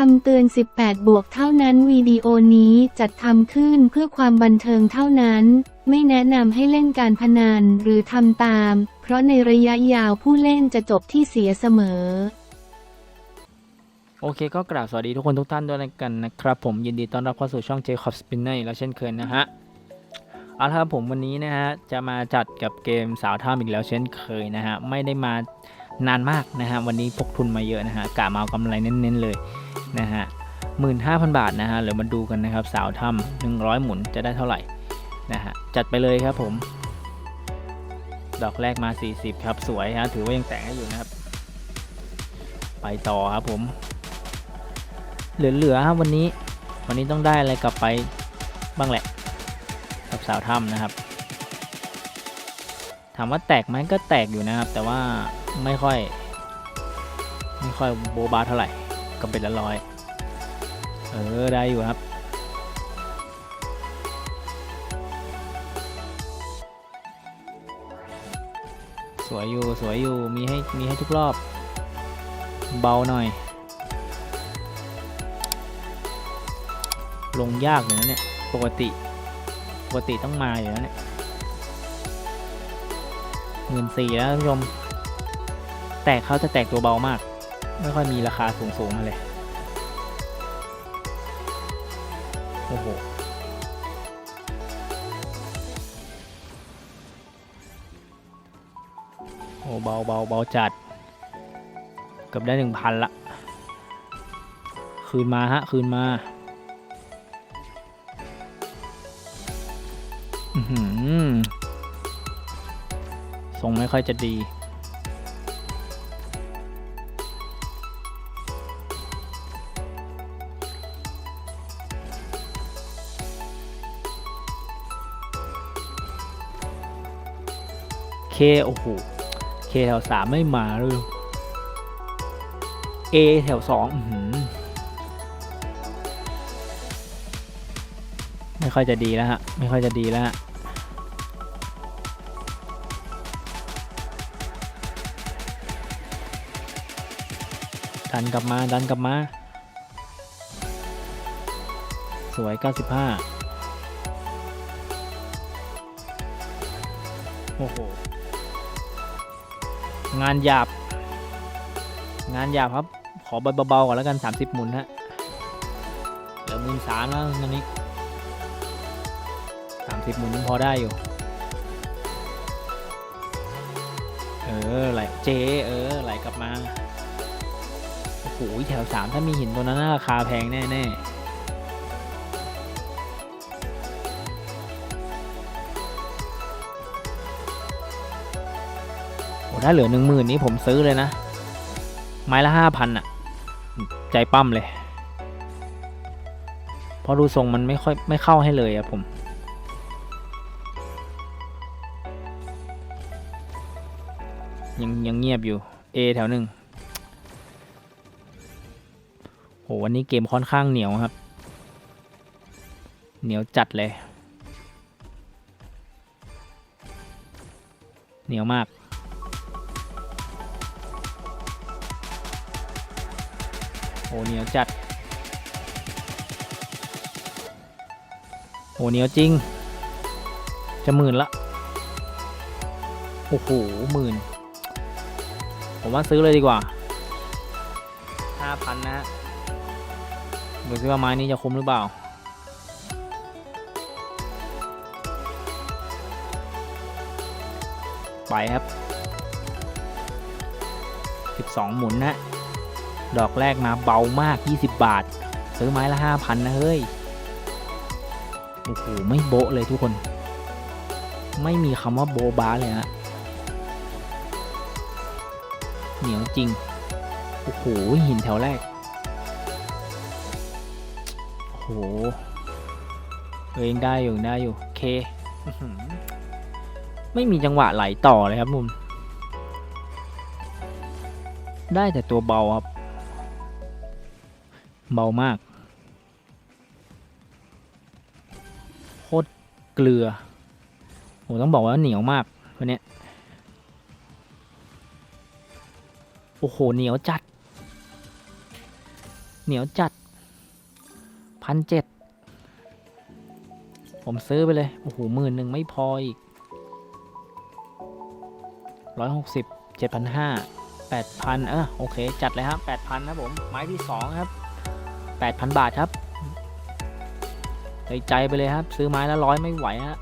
คำเตือน 18 บวกเท่านั้นวิดีโอนี้จัดทำขึ้นเพื่อความบันเทิงเท่านั้น ไม่แนะนำให้เล่นการพนันหรือทำตาม เพราะในระยะยาวผู้เล่นจะจบที่เสียเสมอ โอเคก็กราบสวัสดีทุกคนทุกท่านด้วยกันนะครับผมยินดีต้อนรับเข้าสู่ช่อง Jacob Spinner แล้วเช่นเคยนะฮะเอาละครับผมวันนี้นะฮะจะมาจัดกับเกมสาวท่ามอีกแล้วเช่นเคยนะฮะไม่ได้มา นานมากนะฮะวันนี้พกทุนมาเยอะนะฮะกะมาเอากำไรเน้นๆเลยนะฮะหมื่นห้าพันบาทนะฮะเดี๋ยวมาดูกันนะครับสาวถ้ำหนึ่งร้อยหมุนจะได้เท่าไหร่นะฮะจัดไปเลยครับผม ดอกแรกมา 40 ครับสวยฮะถือว่ายังแต่งให้อยู่นะครับ ไปต่อครับผม เหลือๆครับวันนี้ วันนี้ต้องได้อะไรกลับไปบ้างแหละกับสาวถ้ำนะครับ ถามว่าแตกไหมก็แตกอยู่นะครับ แต่ว่าไม่ค่อย ไม่ค่อยโบบาเท่าไหร่ก็เป็นละร้อย เออได้อยู่ครับสวยอยู่สวยอยู่มีให้มีให้ทุกรอบ เบาหน่อย ลงยากอยู่นะเนี่ย ปกติ ปกติต้องมาอยู่แล้วเนี่ย หมื่นสี่แล้วท่านผู้ชม แตกเขาจะแตกตัวเบามาก ไม่ค่อยมีราคาสูงสูงๆมาเลย โอ้โหโอ้เบาเบาเบาจัด เกือบได้หนึ่งพันละ คืนมาฮะ คืนมาอื ทรงไม่ค่อยจะดี เค โอ้โห เคแถวสามไม่มาเลยเอแถวสองไม่ค่อยจะดีแล้วฮะ ไม่ค่อยจะดีแล้วฮะ ดันกลับมาดันกลับมา สวย 95 โอ้โห งานหยาบ งานหยาบครับ ขอเบาๆก่อนแล้วกัน 30 หมุนฮะ เหลือหมื่นสามแล้วตอนนี้ 30 หมุนยังพอได้อยู่เออไหลเจ เออไหลกลับมา โอ้โหแถวสามถ้ามีหินตัวนั้นราคาแพงแน่ๆโอ้ถ้าเหลือหนึ่งหมื่นนี้ผมซื้อเลยนะ ไม้ละห้าพันอะใจปั้มเลย เพราะดูทรงมันไม่ค่อยไม่เข้าให้เลยอะผม ยังยังเงียบอยู่ A แถวหนึ่ง โหวันนี้เกมค่อนข้างเหนียวครับ เหนียวจัดเลย เหนียวมากโอ้เหนียวจัดโอ้เหนียวจริง จะหมื่นละ โอ้โหหมื่น ผมว่าซื้อเลยดีกว่าห้าพันนะฮะ ดูซิว่าไม้นี้จะคุ้มหรือเปล่า ไปครับ 12 หมุนนะ ดอกแรกมาเบามาก 20 บาท ซื้อไม้ละ 5,000 นะเฮ้ย โอ้โห ไม่โบะเลยทุกคน ไม่มีคำว่าโบบาเลยฮะเหนียวจริง โอ้โห หินแถวแรก โอ้โหเองได้อยู่ได้อยู่เคอื้อหือไม่มีจังหวะไหลต่อเลยครับมุมได้แต่ตัวเบาครับ เบามาก โคตรเกลือโหต้องบอกว่าเหนียวมากวันนี้โอ้โหเหนียวจัด เหนียวจัด พันเจ็ดผมซื้อไปเลย โอ้โหหมื่นหนึ่งไม่พออีกร้อยหกสิบเจ็ดพันห้าแปดพันเออโอเค จัดเลยครับแปดพันนะผม ไม้ที่สองครับแปดพันบาทครับใจใจไปเลยครับ ซื้อไม้ละร้อยไม่ไหวฮะ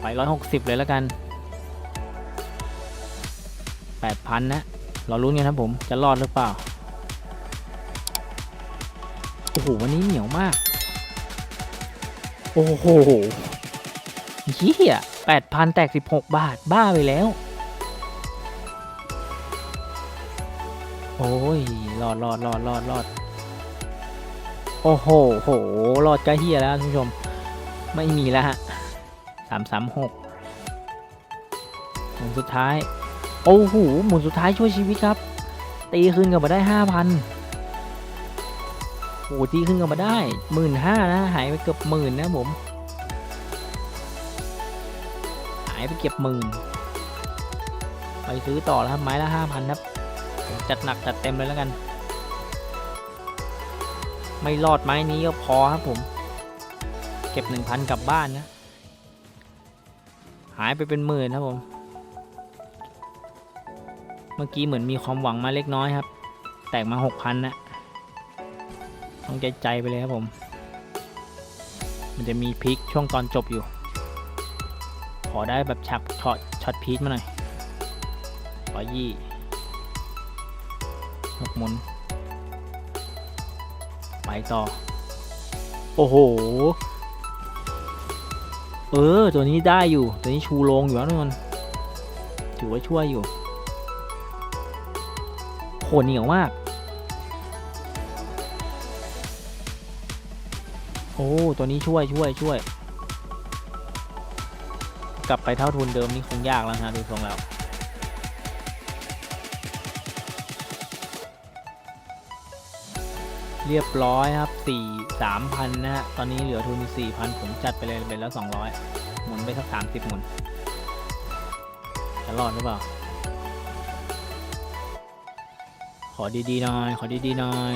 ไปร้อยหกสิบเลยแล้วกันแปดพันนะ เราลุ้นกันครับผม จะรอดหรือเปล่า โอ้โห วันนี้เหนียวมาก โอ้โหเฮียแปดพันแตกสิบหกบาทบ้าไปแล้ว โอ้ยรอดรอดรอดรอดรอดโอ้โหโหรอดก็เฮียแล้วท่านผู้ชม ไม่มีแล้วฮะสามสามหกหมุนสุดท้าย โอ้โหหมุนสุดท้ายช่วยชีวิตครับ ตีคืนกลับมาได้ห้าพัน โอ้โหตีขึ้นกลับมาได้หมื่นห้านะ หายไปเกือบหมื่นนะผม หายไปเก็บหมื่นไปซื้อต่อแล้วครับ ไม้ละห้าพันครับ จัดหนักจัดเต็มเลยแล้วกัน ไม่รอดไม้นี้ก็พอครับผม เก็บหนึ่งพันกลับบ้านนะ หายไปเป็นหมื่นครับผม เมื่อกี้เหมือนมีความหวังมาเล็กน้อยครับ แตกมาหกพันนะ ต้องใจใจไปเลยครับผม มันจะมีพลิกช่วงตอนจบอยู่ ขอได้แบบฉักช็อตช็อตพีคมาหน่อยร้อยยี่หกหมุน ไปต่อ โอ้โห เออ ตัวนี้ได้อยู่ ตัวนี้ชูโรงอยู่แล้วทุกคนถือว่าช่วยอยู่ โหเหนียวมาก โอ้ ตัวนี้ช่วยช่วยช่วย กลับไปเท่าทุนเดิมนี่คงยากแล้วฮะดูทรงแล้วเรียบร้อยครับสี่สามพันนะฮะ ตอนนี้เหลือทุนสี่พันผมจัดไปเลยเป็นแล้วสองร้อยหมุนไปสักสามสิบหมุน จะรอดหรือเปล่า ขอดี ๆ หน่อย ขอดี ๆ หน่อย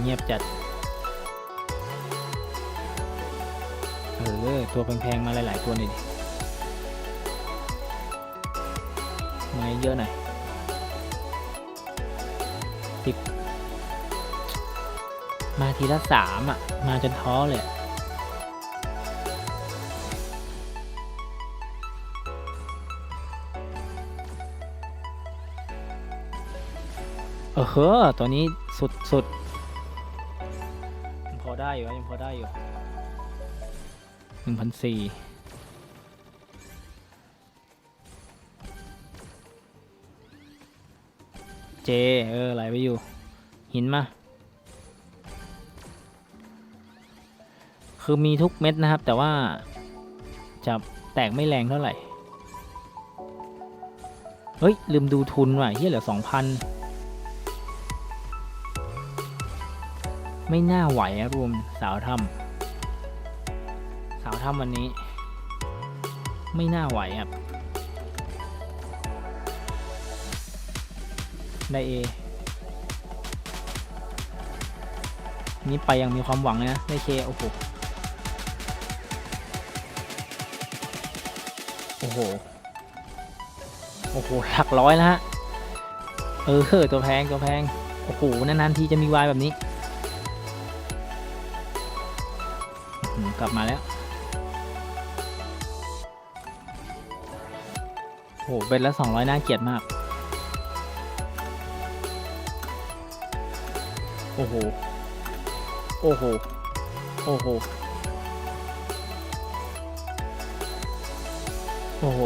เงียบจัด เออ ตัวแพงๆมาหลาย ๆ ตัวนี่ดิมาเยอะหน่อยสิบมาทีละสามอะ มาจนท้อเลยเออเฮ้อตัวนี้สุดสุด ได้อยู่ยังพอได้อยู่หนึ่งพันสี่เจ เออไหลไปอยู่ หินมา คือมีทุกเม็ดนะครับ แต่ว่าจะแตกไม่แรงเท่าไหร่ เฮ้ย ลืมดูทุนว่ะเฮียเหลือสองพัน ไม่น่าไหวอะรวมสาวถ้ำสาวถ้ำวันนี้ ไม่น่าไหวครับได้เอนี่ไปยังมีความหวังนะได้เคโอ้โหโอ้โหโอ้โหหลักร้อยแล้วฮะเออตัวแพงตัวแพงโอ้โหนานๆทีจะมีวายแบบนี้ กลับมาแล้วโหเป็นละสองร้อยน่าเกลียดมาก โอ้โห โอ้โห โอ้โห โอ้โห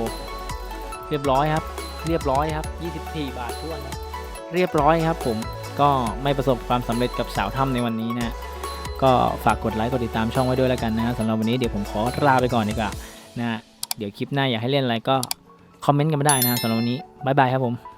เรียบร้อยครับ เรียบร้อยครับ 24 บาททวนครับ เรียบร้อยครับผม ก็ไม่ประสบความสำเร็จกับสาวถ้ำในวันนี้นะ ก็ฝากกดไลค์กดติดตามช่องไว้ด้วยแล้วกันนะฮะสำหรับวันนี้เดี๋ยวผมขอลาไปก่อนดีกว่านะฮะเดี๋ยวคลิปหน้าอยากให้เล่นอะไรก็คอมเมนต์กันมาได้นะฮะสำหรับวันนี้บ๊ายบายครับผม